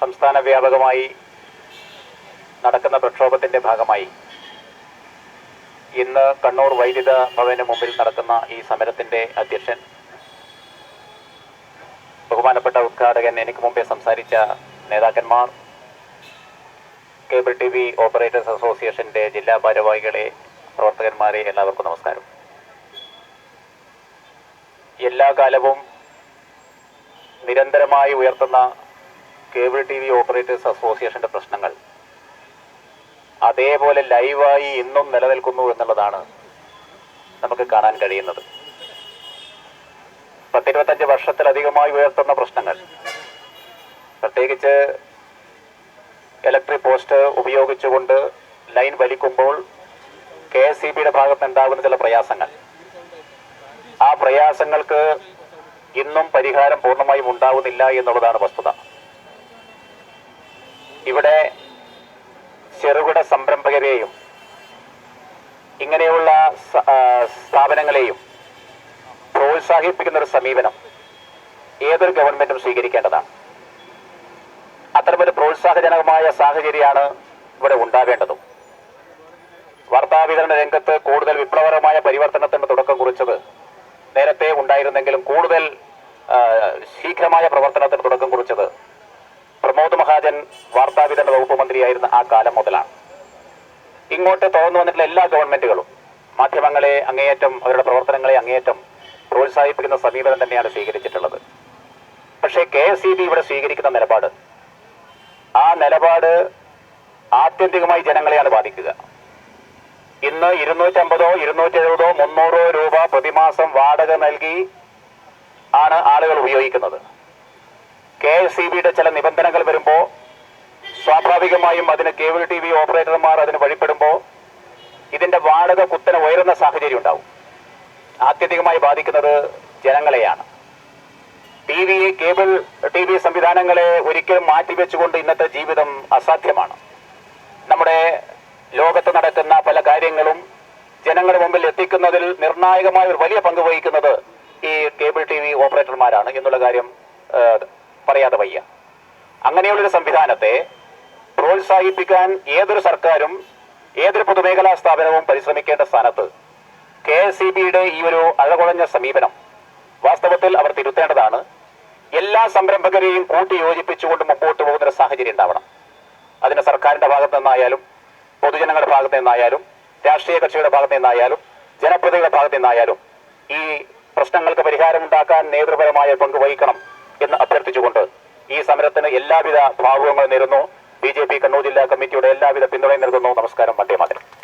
സംസ്ഥാന വ്യാപകമായി നടക്കുന്ന പ്രക്ഷോഭത്തിന്റെ ഭാഗമായി. ഇന്ന് കണ്ണൂർ വൈദ്യുത ഭവന് മുമ്പിൽ നടക്കുന്ന ഈ സമരത്തിന്റെ അധ്യക്ഷൻ ബഹുമാനപ്പെട്ട ഉദ്ഘാടകൻ എനിക്ക് മുമ്പേ സംസാരിച്ച നേതാക്കന്മാർ കേബിൾ ടി വി ഓപ്പറേറ്റേഴ്സ് അസോസിയേഷന്റെ ജില്ലാ ഭാരവാഹികളെ പ്രവർത്തകന്മാരെ എല്ലാവർക്കും നമസ്കാരം. എല്ലാ കാലവും നിരന്തരമായി ഉയർത്തുന്ന കേബിൾ ടി വി ഓപ്പറേറ്റേഴ്സ് അസോസിയേഷന്റെ പ്രശ്നങ്ങൾ. അതേപോലെ ലൈവായി ഇന്നും നിലനിൽക്കുന്നു എന്നുള്ളതാണ് നമുക്ക് കാണാൻ കഴിയുന്നത്. പത്തിരുപത്തഞ്ച് വർഷത്തിലധികമായി ഉയർത്തുന്ന പ്രശ്നങ്ങൾ. പ്രത്യേകിച്ച് ഇലക്ട്രിക് പോസ്റ്റ് ഉപയോഗിച്ചുകൊണ്ട് ലൈൻ വലിക്കുമ്പോൾ കെ എസ് സി ബിയുടെ ഉണ്ടാകുന്ന ചില പ്രയാസങ്ങൾ. ആ പ്രയാസങ്ങൾക്ക് ഇന്നും പരിഹാരം പൂർണമായും ഉണ്ടാവുന്നില്ല എന്നുള്ളതാണ് വസ്തുത. ഇവിടെ ചെറുകിട സംരംഭകരെയും ഇങ്ങനെയുള്ള സ്ഥാപനങ്ങളെയും പ്രോത്സാഹിപ്പിക്കുന്ന ഒരു സമീപനം ഏതൊരു ഗവൺമെന്റും സ്വീകരിക്കേണ്ടതാണ്. അത്തരമൊരു പ്രോത്സാഹജനകമായ സാഹചര്യമാണ് ഇവിടെ ഉണ്ടാവേണ്ടതും. വാർത്താവിതരണ രംഗത്ത് കൂടുതൽ വിപ്ലവകരമായ പരിവർത്തനത്തിന് തുടക്കം കുറിച്ചത് നേരത്തെ ഉണ്ടായിരുന്നെങ്കിലും കൂടുതൽ ശീഘ്രമായ പ്രവർത്തനത്തിന് തുടക്കം കുറിച്ചത് പ്രമോദ് മഹാജൻ വാർത്താവിതരണ വകുപ്പ് മന്ത്രിയായിരുന്ന ആ കാലം മുതലാണ്. ഇങ്ങോട്ട് തുറന്നു വന്നിട്ടുള്ള എല്ലാ ഗവൺമെന്റുകളും മാധ്യമങ്ങളെ അങ്ങേയറ്റം അവരുടെ പ്രവർത്തനങ്ങളെ അങ്ങേയറ്റം പ്രോത്സാഹിപ്പിക്കുന്ന സമീപനം തന്നെയാണ് സ്വീകരിച്ചിട്ടുള്ളത്. പക്ഷേ കെ എസ് ഇ ബി ഇവിടെ സ്വീകരിക്കുന്ന നിലപാട് ആ നിലപാട് ആത്യന്തികമായി ജനങ്ങളെയാണ് ബാധിക്കുക. ഇന്ന് ഇരുന്നൂറ്റമ്പതോ ഇരുന്നൂറ്റി എഴുപതോ മുന്നൂറോ രൂപ പ്രതിമാസം വാടക നൽകി ആണ് ആളുകൾ ഉപയോഗിക്കുന്നത്. കെ എസ് ചില നിബന്ധനകൾ വരുമ്പോൾ സ്വാഭാവികമായും അതിന് കേബിൾ ടി വി ഓപ്പറേറ്റർമാർ അതിന് വഴിപ്പെടുമ്പോൾ ഇതിന്റെ വാടക കുത്തനെ ഉയരുന്ന സാഹചര്യം ഉണ്ടാവും. ആത്യന്തികമായി ബാധിക്കുന്നത് ജനങ്ങളെയാണ്. T V cable T V സംവിധാനങ്ങളെ ഒരിക്കലും മാറ്റിവെച്ചുകൊണ്ട് ഇന്നത്തെ ജീവിതം അസാധ്യമാണ്. നമ്മുടെ ലോകത്ത് നടക്കുന്ന പല കാര്യങ്ങളും ജനങ്ങളുടെ മുമ്പിൽ എത്തിക്കുന്നതിൽ നിർണായകമായ ഒരു വലിയ പങ്ക് വഹിക്കുന്നത് ഈ കേബിൾ ടി വി ഓപ്പറേറ്റർമാരാണ് എന്നുള്ള കാര്യം പറയാതെ വയ്യ. അങ്ങനെയുള്ളൊരു സംവിധാനത്തെ പ്രോത്സാഹിപ്പിക്കാൻ ഏതൊരു സർക്കാരും ഏതൊരു പൊതുമേഖലാ സ്ഥാപനവും പരിശ്രമിക്കേണ്ട സ്ഥാനത്ത് കെ എസ് സി ബിയുടെ ഈ ഒരു അഴകുഴഞ്ഞ സമീപനം വാസ്തവത്തിൽ അവർ തിരുത്തേണ്ടതാണ്. എല്ലാ സംരംഭകരെയും കൂട്ടി യോജിപ്പിച്ചുകൊണ്ട് മുമ്പോട്ട് പോകുന്ന സാഹചര്യം ഉണ്ടാവണം. അതിന് സർക്കാരിന്റെ ഭാഗത്ത് നിന്നായാലും പൊതുജനങ്ങളുടെ ഭാഗത്ത് നിന്നായാലും രാഷ്ട്രീയ കക്ഷിയുടെ ഭാഗത്ത് നിന്നായാലും ജനപ്രതിയുടെ ഭാഗത്ത് നിന്നായാലും ഈ പ്രശ്നങ്ങൾക്ക് പരിഹാരം ഉണ്ടാക്കാൻ നേതൃപരമായ പങ്ക് വഹിക്കണം. എന്ന് അഭ്യർത്ഥിച്ചുകൊണ്ട് ഈ സമരത്തിന് എല്ലാവിധ ഭാവുകങ്ങളും നേരുന്നു. ബി ജെ പി കണ്ണൂർ ജില്ലാ കമ്മിറ്റിയുടെ എല്ലാവിധ പിന്തുണയും നൽകുന്നു നമസ്കാരം. വന്ദേ മാതരം.